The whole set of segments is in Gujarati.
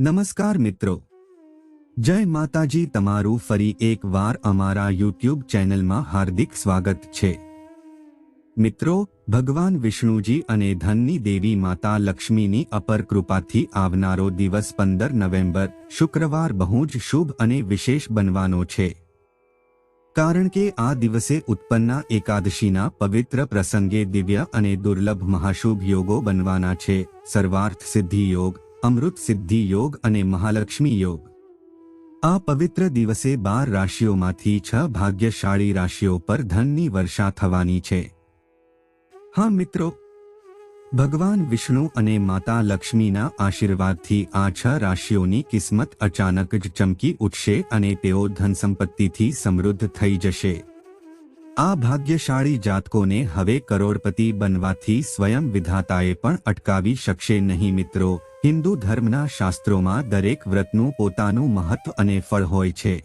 નમસ્કાર મિત્રો. જય માતાજી, તમારું ફરી એકવાર અમારા યુટ્યુબ ચેનલમાં હાર્દિક સ્વાગત છે. મિત્રો, ભગવાન વિષ્ણુજી અને ધનની દેવી માતા લક્ષ્મીની અપર કૃપાથી આવનારો દિવસ પંદર નવેમ્બર, શુક્રવાર બહુ જ શુભ અને વિશેષ બનવાનો છે. કારણ કે આ દિવસે ઉત્પન્ના એકાદશીના પવિત્ર પ્રસંગે દિવ્ય અને દુર્લભ મહાશુભ યોગો બનવાના છે. સર્વાર્થ સિદ્ધિ યોગ અમૃત સિદ્ધિ યોગ અને મહાલક્ષ્મી યોગ. આ પવિત્ર દિવસે બાર રાશિઓમાંથી છ ભાગ્યશાળી રાશિઓ પર ધનની વર્ષા થવાની છે. હા મિત્રો, ભગવાન વિષ્ણુ અને માતા લક્ષ્મીના આશીર્વાદથી આ છ રાશિઓની કિસ્મત અચાનક જ ચમકી ઉઠશે અને તેઓ ધન સંપત્તિથી સમૃદ્ધ થઈ જશે. આ ભાગ્યશાળી જાતકોને હવે કરોડપતિ બનવાથી સ્વયં વિધાતાએ પણ અટકાવી શકશે નહીં મિત્રો. હિન્દુ ધર્મના શાસ્ત્રોમાં દરેક વ્રતનું પોતાનું મહત્વ અને ફળ હોય છે.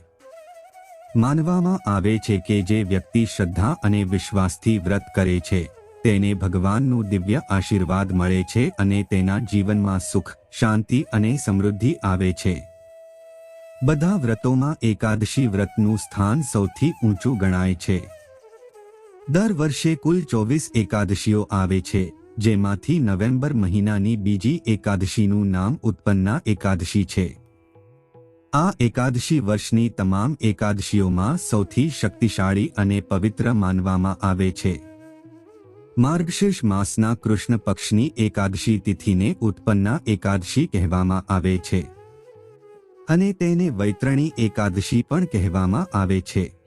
માનવામાં આવે છે કે જે વ્યક્તિ શ્રદ્ધા અને વિશ્વાસથી વ્રત કરે છે, તેને ભગવાનનું દિવ્ય આશીર્વાદ મળે છે અને તેના જીવનમાં સુખ, શાંતિ અને સમૃદ્ધિ આવે છે. બધા વ્રતોમાં એકાદશી વ્રતનું સ્થાન સૌથી ઊંચું ગણાય છે. દર વર્ષે કુલ ચોવીસ એકાદશીઓ આવે છે. જેમાંથી નવેમ્બર મહિનાની બીજી એકાદશીનું નામ ઉત્પન્ના એકાદશી છે. આ એકાદશી વર્ષની તમામ એકાદશીઓમાં સૌથી શક્તિશાળી અને પવિત્ર માનવામાં આવે છે. માર્ગશીર્ષ માસના કૃષ્ણ પક્ષની એકાદશી તિથિને ઉત્પન્ના એકાદશી કહેવામાં આવે છે. અને તેને વૈતરણી એકાદશી પણ કહેવામાં આવે છે.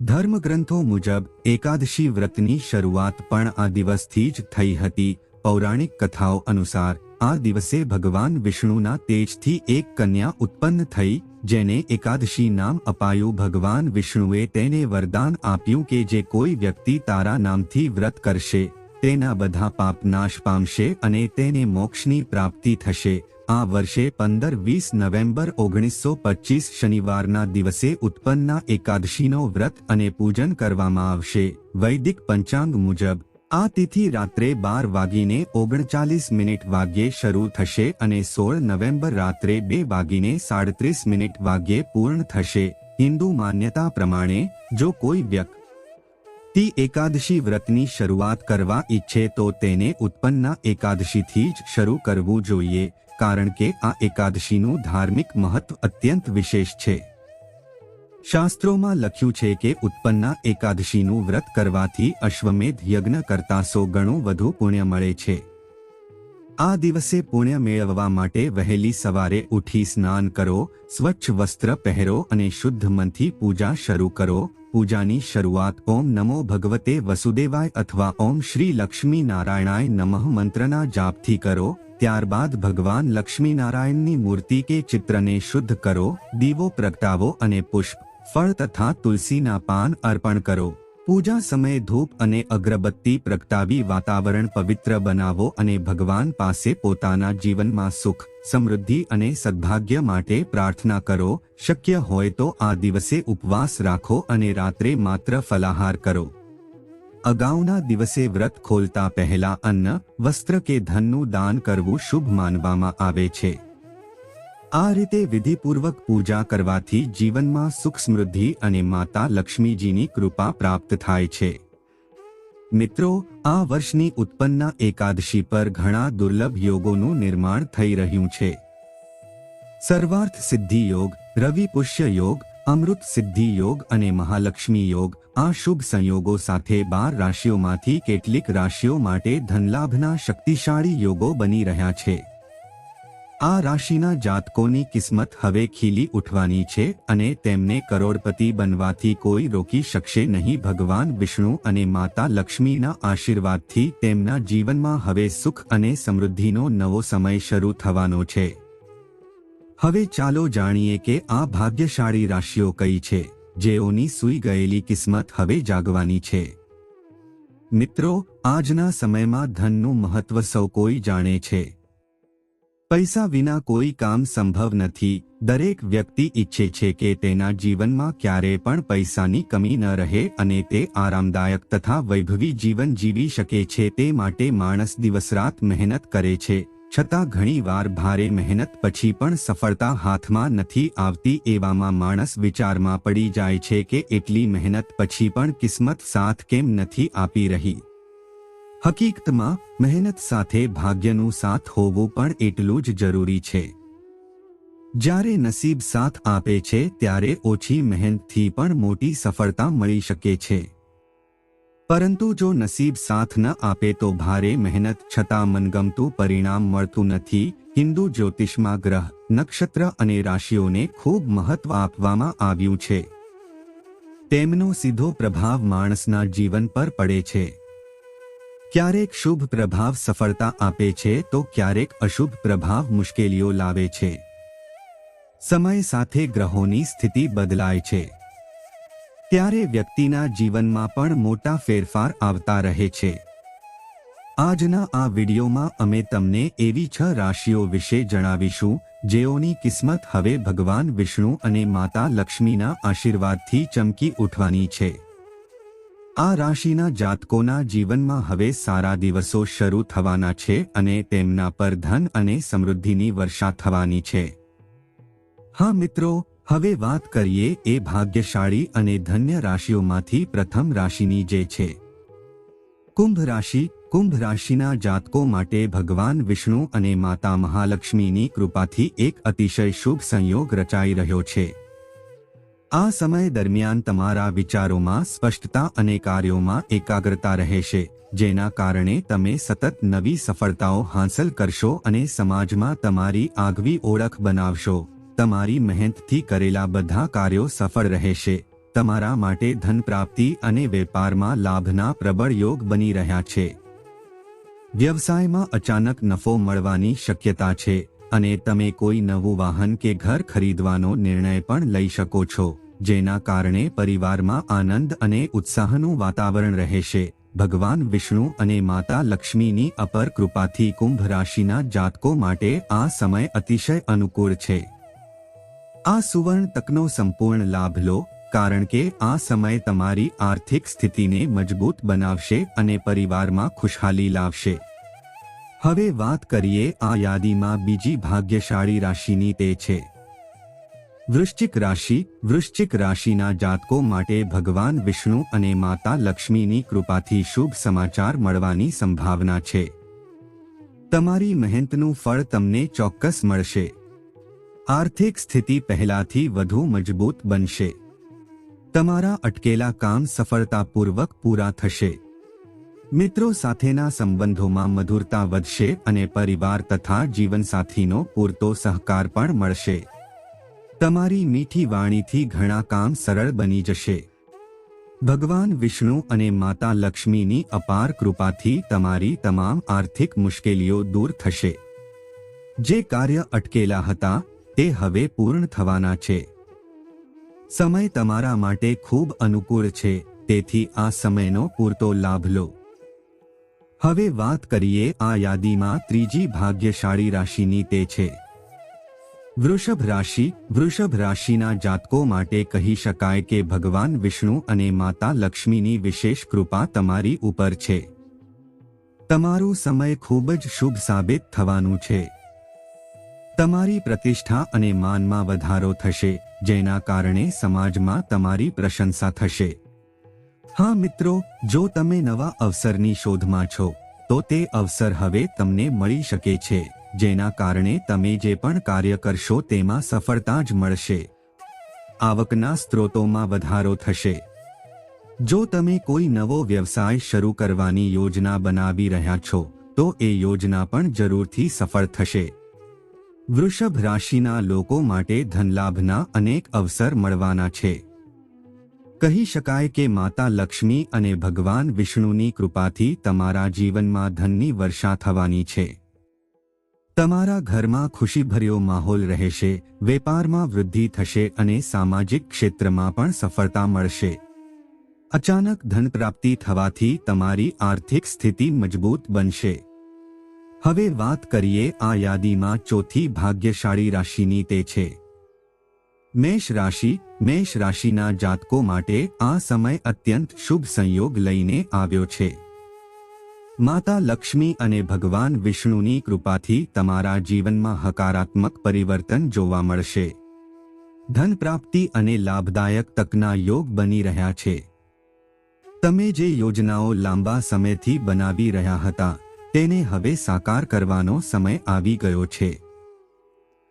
ધર્મગ્રંથો મુજબ એકાદશી વ્રતની શરૂઆત પણ આ દિવસથી જ થઈ હતી. પૌરાણિક કથાઓ અનુસાર આ દિવસે ભગવાન વિષ્ણુના તેજથી એક કન્યા ઉત્પન્ન થઈ, જેને એકાદશી નામ અપાયું. ભગવાન વિષ્ણુએ તેને વરદાન આપ્યું કે જે કોઈ વ્યક્તિ તારા નામથી વ્રત કરશે, તેના બધા પાપ નાશ પામશે અને તેને મોક્ષની પ્રાપ્તિ થશે. આ વર્ષે પંદર વીસ નવેમ્બર ઓગણીસો પચીસ શનિવારના દિવસે ઉત્પન્ના એકાદશીનો વ્રત અને પૂજન કરવામાં આવશે. વૈદિક પંચાંગ મુજબ, આ તિથિ રાત્રે બાર વાગીને ઓગણચાલીસ મિનિટ વાગ્યે શરૂ થશે અને સોળ નવેમ્બર રાત્રે બે વાગીને સાડત્રીસ મિનિટ વાગ્યે પૂર્ણ થશે. હિન્દુ માન્યતા પ્રમાણે, જો કોઈ વ્યક્તિ એકાદશી વ્રતની શરૂઆત કરવા ઈચ્છે તો તેને ઉત્પન્ના એકાદશીથી જ શરૂ કરવું જોઈએ. કારણ કે આ એકાદશીનું ધાર્મિક મહત્વ અત્યંત વિશેષ છે. શાસ્ત્રોમાં લખ્યું છે કે ઉત્પન્ના એકાદશીનું વ્રત કરવાથી અશ્વમેધ યજ્ઞ કરતા સો ગણું વધુ પુણ્ય મળે છે. આ દિવસે પુણ્ય મેળવવા માટે વહેલી સવારે ઉઠી સ્નાન કરો, સ્વચ્છ વસ્ત્ર પહેરો અને શુદ્ધ મનથી પૂજા શરૂ કરો. પૂજાની શરૂઆત ઓમ નમો ભગવતે વસુદેવાય અથવા ઓમ શ્રી લક્ષ્મી નારાયણાય નમઃ મંત્રના જાપથી કરો. ત્યારબાદ ભગવાન લક્ષ્મીનારાયણની મૂર્તિ કે ચિત્રને શુદ્ધ કરો, દીવો પ્રગટાવો અને પુષ્પ, ફળ તથા તુલસીના પાન અર્પણ કરો. પૂજા સમયે ધૂપ અને અગરબત્તી પ્રગટાવી વાતાવરણ પવિત્ર બનાવો અને ભગવાન પાસે પોતાના જીવનમાં સુખ, સમૃદ્ધિ અને સદભાગ્ય માટે પ્રાર્થના કરો. શક્ય હોય તો આ દિવસે ઉપવાસ રાખો અને રાત્રે માત્ર ફલાહાર કરો. અગાઉના દિવસે વ્રત ખોલતા પહેલા અન્ન વસ્ત્ર કે ધનનું દાન કરવું શુભ માનવામાં આવે છે. આ રીતે વિધિપૂર્વક પૂજા કરવાથી જીવનમાં સુખ સમૃદ્ધિ અને માતા લક્ષ્મીજીની કૃપા પ્રાપ્ત થાય છે. મિત્રો, આ વર્ષની ઉત્પન્ન એકાદશી પર ઘણા દુર્લભ યોગોનું નિર્માણ થઈ રહ્યું છે. સર્વાર્થ સિદ્ધિ યોગ, રવિ પુષ્ય યોગ અમૃત સિદ્ધિ યોગ અને મહાલક્ષ્મી યોગ, આ શુભ સંયોગો સાથે બાર રાશિઓમાંથી કેટલીક રાશિઓ માટે ધનલાભના શક્તિશાળી યોગો બની રહ્યા છે. આ રાશિના જાતકોની કિસ્મત હવે ખીલી ઉઠવાની છે અને તેમને કરોડપતિ બનવાથી કોઈ રોકી શકશે નહીં. ભગવાન વિષ્ણુ અને માતા લક્ષ્મીના આશીર્વાદથી તેમના જીવનમાં હવે સુખ અને સમૃદ્ધિનો નવો સમય શરૂ થવાનો છે. હવે ચાલો જાણીએ કે આ ભાગ્યશાળી રાશિઓ કઈ છે, જેઓની સૂઈ ગયેલી કિસ્મત હવે જાગવાની છે. મિત્રો, આજના સમયમાં ધનનું મહત્વ સૌ કોઈ જાણે છે. પૈસા વિના કોઈ કામ સંભવ નથી, દરેક વ્યક્તિ ઈચ્છે છે કે તેના જીવનમાં ક્યારે પણ પૈસાની કમી ન રહે અને તે આરામદાયક તથા વૈભવી જીવન જીવી શકે છે, તે માટે માણસ દિવસરાત મહેનત કરે છે. છતાં ઘણીવાર ભારે મહેનત પછી પણ સફળતા હાથમાં નથી આવતી એવામાં માણસ વિચારમાં પડી જાય છે કે એટલી મહેનત પછી પણ કિસ્મત સાથ કેમ નથી આપી રહી. હકીકતમાં, મહેનત સાથે ભાગ્યનું સાથ હોવું પણ એટલું જ જરૂરી છે. જ્યારે નસીબ સાથ આપે છે, ત્યારે ઓછી મહેનતથી પણ મોટી સફળતા મળી શકે છે. પરંતુ જો નસીબ સાથ ન આપે તો ભારે મહેનત છતાં મનગમતું પરિણામ મળતું નથી. હિન્દુ જ્યોતિષમાં ગ્રહ નક્ષત્ર અને રાશિઓને ખૂબ મહત્વ આપવામાં આવ્યું છે. તેમનો સીધો પ્રભાવ માણસના જીવન પર પડે છે. ક્યારેક શુભ પ્રભાવ સફળતા આપે છે તો ક્યારેક અશુભ પ્રભાવ મુશ્કેલીઓ લાવે છે. સમય સાથે ગ્રહોની સ્થિતિ બદલાય છે. ત્યારે વ્યક્તિના જીવનમાં પણ મોટા ફેરફાર આવતા રહે છે. આજના આ વિડીયોમાં અમે તમને એવી છ રાશિઓ વિશે જણાવીશું, જેઓની કિસ્મત હવે ભગવાન વિષ્ણુ અને માતા લક્ષ્મીના આશીર્વાદથી ચમકી ઉઠવાની છે. આ રાશિના જાતકોના જીવનમાં હવે સારા દિવસો શરૂ થવાના છે અને તેમના પર ધન અને સમૃદ્ધિની વર્ષા થવાની છે. હા મિત્રો હવે વાત કરીએ એ ભાગ્યશાળી અને ધન્ય રાશિઓમાંથી પ્રથમ રાશિની જે છે. કુંભ રાશિ, કુંભ રાશિના જાતકો માટે ભગવાન વિષ્ણુ અને માતા મહાલક્ષ્મીની કૃપાથી એક અતિશય શુભ સંયોગ રચાઈ રહ્યો છે. આ સમય દરમિયાન તમારા વિચારોમાં સ્પષ્ટતા અને કાર્યોમાં એકાગ્રતા રહેશે જેના કારણે તમે સતત નવી સફળતાઓ હાંસલ કરશો અને સમાજમાં તમારી આગવી ઓળખ બનાવશો. તમારી મહેનતથી કરેલા બધા કાર્યો સફળ રહેશે. તમારા માટે ધન પ્રાપ્તિ અને વેપારમાં લાભના પ્રબળ યોગ બની રહ્યા છે. વ્યવસાયમાં અચાનક નફો મળવાની શક્યતા છે અને તમે કોઈ નવું વાહન કે ઘર ખરીદવાનો નિર્ણય પણ લઈ શકો છો, જેના કારણે પરિવારમાં આનંદ અને ઉત્સાહનું વાતાવરણ રહેશે. ભગવાન વિષ્ણુ અને માતા લક્ષ્મીની અપર કૃપાથી કુંભ રાશિના જાતકો માટે આ સમય અતિશય અનુકૂળ છે. આ સુવર્ણ તકનો સંપૂર્ણ લાભ લો, કારણ કે આ સમય તમારી આર્થિક સ્થિતિને મજબૂત બનાવશે અને પરિવારમાં ખુશહાલી લાવશે. હવે વાત કરીએ આ યાદીમાં બીજી ભાગ્યશાળી રાશિની તે છે. વૃશ્ચિક રાશિ, વૃશ્ચિક રાશિના જાતકો માટે ભગવાન વિષ્ણુ અને માતા લક્ષ્મીની કૃપાથી શુભ સમાચાર મળવાની સંભાવના છે. તમારી મહેનતનું ફળ તમને ચોક્કસ મળશે. આર્થિક સ્થિતિ પહેલાથી વધુ મજબૂત બનશે. તમારા અટકેલા કામ સફળતાપૂર્વક પૂરા થશે. મિત્રો સાથેના સંબંધોમાં મધુરતા વધશે અને પરિવાર તથા જીવનસાથીનો પૂરતો સહકાર પણ મળશે. તમારી મીઠી વાણીથી ઘણા કામ સરળ બની જશે. ભગવાન વિષ્ણુ અને માતા લક્ષ્મીની અપાર કૃપાથી તમારી તમામ આર્થિક મુશ્કેલીઓ દૂર થશે. જે કાર્ય અટકેલા હતા તે હવે પૂર્ણ થવાના છે. સમય તમારા માટે ખૂબ અનુકૂળ છે, તેથી આ સમયનો પૂરતો લાભ લો. હવે વાત કરીએ આ યાદીમાં ત્રીજી ભાગ્યશાળી રાશિની તે છે. વૃષભ રાશિ, વૃષભ રાશિના જાતકો માટે કહી શકાય કે ભગવાન વિષ્ણુ અને માતા લક્ષ્મીની વિશેષ કૃપા તમારી ઉપર છે. તમારો સમય ખૂબ જ શુભ સાબિત થવાનું છે. તમારી પ્રતિષ્ઠા અને માનમાં વધારો થશે, જેના કારણે સમાજમાં તમારી પ્રશંસા થશે. હા મિત્રો, જો તમે નવા અવસરની શોધમાં છો, તો તે અવસર હવે તમને મળી શકે છે, જેના કારણે તમે જે પણ કાર્ય કરશો તેમાં સફળતા જ મળશે. આવકના સ્ત્રોતોમાં વધારો થશે. જો તમે કોઈ નવો વ્યવસાય શરૂ કરવાની યોજના બનાવી રહ્યા છો, તો એ યોજના પણ જરૂરથી સફળ થશે. વૃષભ રાશિના લોકો માટે ધનલાભના અનેક અવસર મળવાના છે. કહી શકાય કે માતા લક્ષ્મી અને ભગવાન વિષ્ણુની કૃપાથી તમારા જીવનમાં ધનની વર્ષા થવાની છે. તમારા ઘરમાં ખુશીભર્યો માહોલ રહેશે, વેપારમાં વૃદ્ધિ થશે અને સામાજિક ક્ષેત્રમાં પણ સફળતા મળશે. અચાનક ધન પ્રાપ્તિ થવાથી તમારી આર્થિક સ્થિતિ મજબૂત બનશે. હવે વાત કરીએ આ યાદીમાં ચોથી ભાગ્યશાળી રાશિની તે છે. મેષ રાશિ, મેષ રાશિના જાતકો માટે આ સમય અત્યંત શુભ સંયોગ લઈને આવ્યો છે. માતા લક્ષ્મી અને ભગવાન વિષ્ણુની કૃપાથી તમારા જીવનમાં હકારાત્મક પરિવર્તન જોવા મળશે. ધન પ્રાપ્તિ અને લાભદાયક તકના યોગ બની રહ્યા છે. તમે જે યોજનાઓ લાંબા સમયથી બનાવી રહ્યા હતા તેને હવે સાકાર કરવાનો સમય આવી ગયો છે.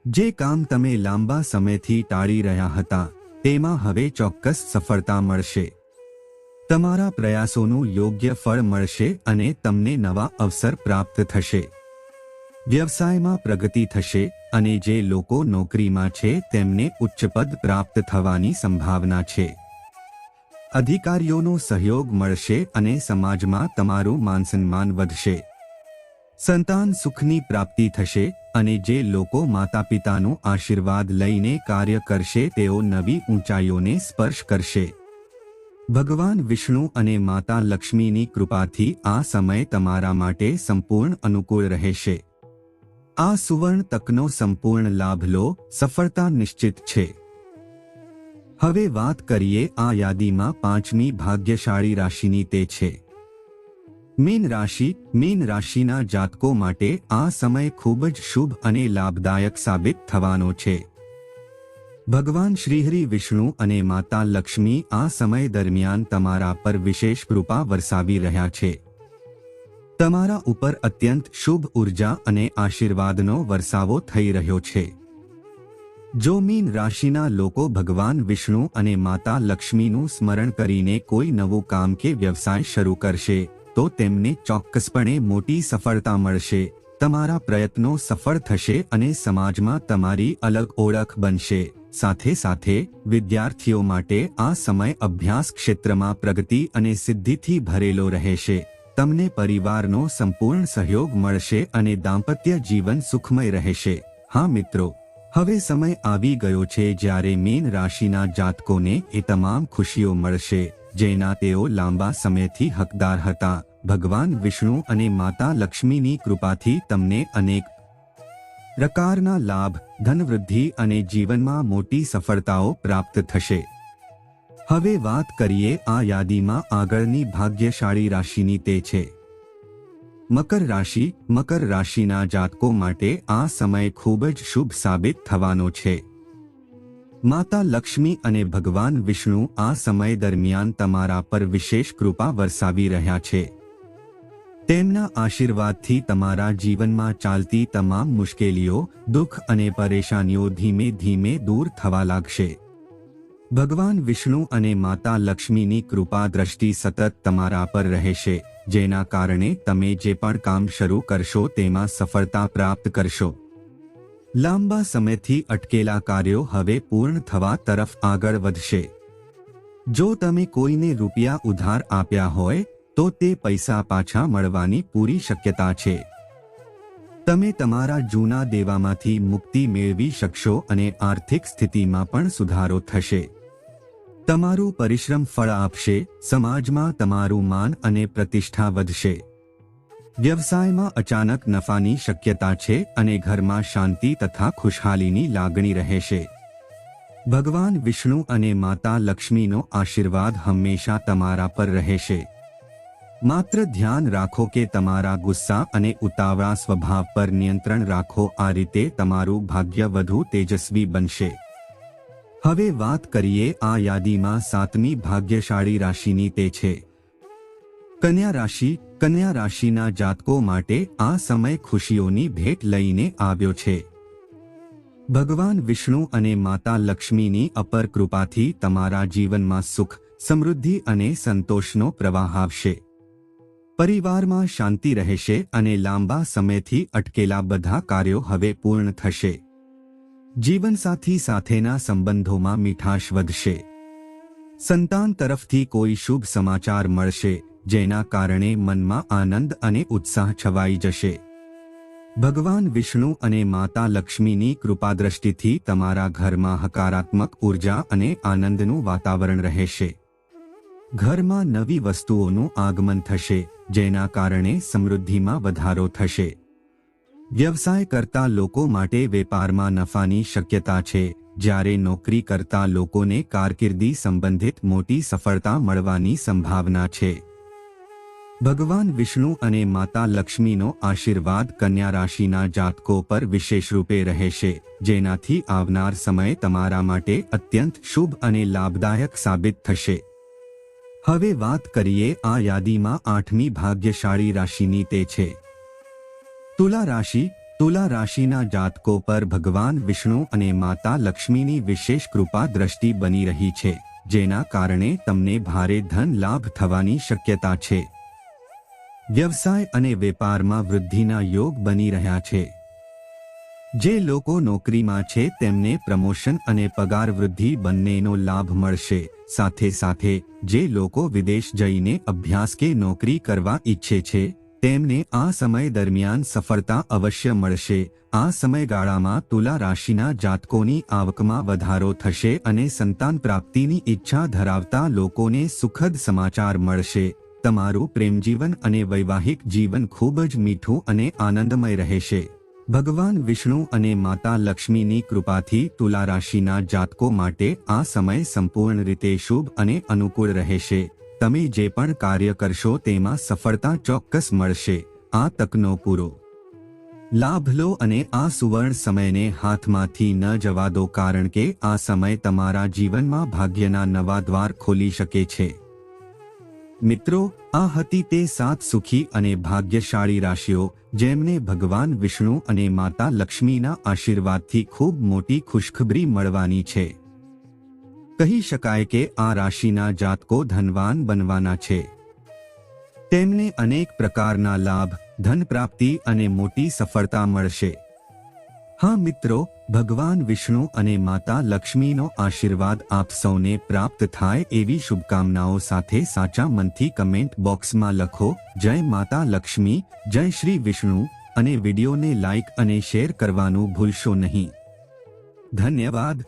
જે કામ તમે લાંબા સમયથી ટાળી રહ્યા હતા, તેમાં હવે ચોક્કસ સફળતા મળશે. તમારા પ્રયાસોનું યોગ્ય ફળ મળશે અને તમને નવા અવસર પ્રાપ્ત થશે. વ્યવસાયમાં પ્રગતિ થશે અને જે લોકો નોકરીમાં છે તેમને ઉચ્ચ પદ પ્રાપ્ત થવાની સંભાવના છે. અધિકારીઓનો સહયોગ મળશે અને સમાજમાં તમારું માનસન્માન વધશે. સંતાન સુખની પ્રાપ્તિ થશે અને જે લોકો માતા પિતાનો આશીર્વાદ લઈને કાર્ય કરશે, તેઓ નવી ઊંચાઈઓને સ્પર્શ કરશે. ભગવાન વિષ્ણુ અને માતા લક્ષ્મીની કૃપાથી આ સમય તમારા માટે સંપૂર્ણ અનુકૂળ રહેશે. આ સુવર્ણ તકનો સંપૂર્ણ લાભ લો, સફળતા નિશ્ચિત છે. હવે વાત કરીએ આ યાદીમાં પાંચમી ભાગ્યશાળી રાશિની તે છે. મીન રાશિ, મીન રાશિના જાતકો માટે આ સમય ખૂબ જ શુભ અને લાભદાયક સાબિત થવાનો છે. ભગવાન શ્રીહરિ વિષ્ણુ અને માતા લક્ષ્મી આ સમય દરમિયાન તમારા પર વિશેષ કૃપા વરસાવી રહ્યા છે. તમારા ઉપર અત્યંત શુભ ઊર્જા અને આશીર્વાદનો વરસાવો થઈ રહ્યો છે. જો મીન રાશિના લોકો ભગવાન વિષ્ણુ અને માતા લક્ષ્મીનું સ્મરણ કરીને કોઈ નવું કામ કે વ્યવસાય શરૂ કરશે તો તેમને ચોક્કસપણે મોટી સફળતા મળશે. તમારા પ્રયત્નો સફળ થશે અને સમાજમાં તમારી અલગ ઓળખ બનશે. સાથે સાથે, વિદ્યાર્થીઓ માટે આ સમય અભ્યાસ ક્ષેત્રમાં પ્રગતિ અને સિદ્ધિથી ભરેલો રહેશે. તમને પરિવારનો સંપૂર્ણ સહયોગ મળશે અને દાંપત્ય જીવન સુખમય રહેશે. હા મિત્રો, હવે સમય આવી ગયો છે જ્યારે મીન રાશિના જાતકોને એ તમામ ખુશીઓ મળશે. જેના તેઓ લાંબા સમયથી હકદાર હતા. ભગવાન વિષ્ણુ અને માતા લક્ષ્મીની કૃપાથી તમને અનેક પ્રકારના લાભ, ધનવૃદ્ધિ અને જીવનમાં મોટી સફળતાઓ પ્રાપ્ત થશે. હવે વાત કરીએ આ યાદીમાં આગળની ભાગ્યશાળી રાશિની તે છે. મકર રાશિ, મકર રાશિના જાતકો માટે આ સમય ખૂબ જ શુભ સાબિત થવાનો છે. માતા લક્ષ્મી અને ભગવાન વિષ્ણુ આ સમય દરમિયાન તમારા પર વિશેષ કૃપા વરસાવી રહ્યા છે. તેમના આશીર્વાદથી તમારા જીવનમાં ચાલતી તમામ મુશ્કેલીઓ, દુઃખ અને પરેશાનીઓ ધીમે ધીમે દૂર થવા લાગશે. ભગવાન વિષ્ણુ અને માતા લક્ષ્મીની કૃપા દ્રષ્ટિ સતત તમારા પર રહેશે, જેના કારણે તમે જે પણ કામ શરૂ કરશો તેમાં સફળતા પ્રાપ્ત કરશો. લાંબા સમયથી અટકેલા કાર્યો હવે પૂર્ણ થવા તરફ આગળ વધશે. જો તમે કોઈને રૂપિયા ઉધાર આપ્યા હોય, તો તે પૈસા પાછા મળવાની પૂરી શક્યતા છે. તમે તમારા જૂના દેવામાંથી મુક્તિ મેળવી શકશો અને આર્થિક સ્થિતિમાં પણ સુધારો થશે. તમારું પરિશ્રમ ફળ આપશે, સમાજમાં તમારું માન અને પ્રતિષ્ઠા વધશે. વ્યવસાયમાં અચાનક નફાની શક્યતા છે અને ઘરમાં શાંતિ તથા ખુશહાલીની લાગણી રહેશે ભગવાન વિષ્ણુ અને માતા લક્ષ્મીનો આશીર્વાદ હંમેશા તમારા પર રહેશે માત્ર ધ્યાન રાખો કે તમારા ગુસ્સા અને ઉતાવળા સ્વભાવ પર નિયંત્રણ રાખો, આ રીતે તમારું ભાગ્ય વધુ તેજસ્વી બનશે. હવે વાત કરીએ આ યાદીમાં સાતમી ભાગ્યશાળી રાશિની તે છે. કન્યા રાશિ, કન્યા રાશિના જાતકો માટે આ સમય ખુશીઓની ભેટ લઈને આવ્યો છે. ભગવાન વિષ્ણુ અને માતા લક્ષ્મીની અપર કૃપાથી તમારા જીવનમાં સુખ, સમૃદ્ધિ અને સંતોષનો પ્રવાહ આવશે. પરિવારમાં શાંતિ રહેશે અને લાંબા સમયથી અટકેલા બધા કાર્યો હવે પૂર્ણ થશે. જીવનસાથી સાથેના સંબંધોમાં મીઠાશ વધશે. સંતાન તરફથી કોઈ શુભ સમાચાર મળશે. જેના કારણે મનમાં આનંદ અને ઉત્સાહ છવાઈ જશે. ભગવાન વિષ્ણુ અને માતા લક્ષ્મીની કૃપાદ્રષ્ટિથી તમારા ઘરમાં હકારાત્મક ઊર્જા અને આનંદનું વાતાવરણ રહેશે. ઘરમાં નવી વસ્તુઓનું આગમન થશે, જેના કારણે સમૃદ્ધિમાં વધારો થશે. વ્યવસાય કરતા લોકો માટે વેપારમાં નફાની શક્યતા છે, જ્યારે નોકરી કરતા લોકોને કારકિર્દી સંબંધિત મોટી સફળતા મળવાની સંભાવના છે. ભગવાન વિષ્ણુ અને માતા લક્ષ્મીનો આશીર્વાદ કન્યા રાશિના જાતકો પર વિશેષ રૂપે રહેશે, જેનાથી આવનાર સમય તમારા માટે અત્યંત શુભ અને લાભદાયક સાબિત થશે. હવે વાત કરીએ આ યાદીમાં આઠમી ભાગ્યશાળી રાશિની તે છે. તુલા રાશિ, તુલા રાશિના જાતકો પર ભગવાન વિષ્ણુ અને માતા લક્ષ્મીની વિશેષ કૃપા દ્રષ્ટિ બની રહી છે, જેના કારણે તમને ભારે ધન લાભ થવાની શક્યતા છે. વ્યવસાય અને વેપારમાં વૃદ્ધિના યોગ બની રહ્યા છે. જે લોકો નોકરીમાં છે, તેમને પ્રમોશન અને પગાર વૃદ્ધિ બંનેનો લાભ મળશે. સાથે સાથે, જે લોકો વિદેશ જઈને અભ્યાસ કે નોકરી કરવા ઈચ્છે છે, તેમને આ સમય દરમિયાન સફળતા અવશ્ય મળશે. આ સમયગાળામાં તુલા રાશિના જાતકોની આવકમાં વધારો થશે અને સંતાન પ્રાપ્તિની ઈચ્છા ધરાવતા લોકોને સુખદ સમાચાર મળશે. તમારું પ્રેમજીવન અને વૈવાહિક જીવન ખૂબ જ મીઠું અને આનંદમય રહેશે. ભગવાન વિષ્ણુ અને માતા લક્ષ્મીની કૃપાથી તુલા રાશિના જાતકો માટે આ સમય સંપૂર્ણ રીતે શુભ અને અનુકૂળ રહેશે. તમે જે પણ કાર્ય કરશો તેમાં સફળતા ચોક્કસ મળશે. આ તકનો પૂરો. લાભ લો અને આ સુવર્ણ સમયને હાથમાંથી ન જવા દો કારણ કે આ સમય તમારા જીવનમાં ભાગ્યના નવા દ્વાર ખોલી શકે છે. મિત્રો, આ હતી તે સાત સુખી અને ભાગ્યશાળી રાશિઓ જેમને ભગવાન વિષ્ણુ અને માતા લક્ષ્મીના આશીર્વાદથી ખૂબ મોટી ખુશખબરી મળવાની છે. કહી શકાય કે આ રાશિના જાતકો ધનવાન બનવાના છે. તેમને અનેક પ્રકારના લાભ ધન પ્રાપ્તિ અને મોટી સફળતા મળશે. હા મિત્રો, ભગવાન વિષ્ણુ અને માતા લક્ષ્મીનો આશીર્વાદ આપ સૌને પ્રાપ્ત થાય એવી શુભકામનાઓ સાથે સાચા મનથી કમેન્ટ બોક્સમાં લખો. જય માતા લક્ષ્મી, જય શ્રી વિષ્ણુ અને વિડીયોને લાઇક અને શેર કરવાનું ભૂલશો નહીં. ધન્યવાદ.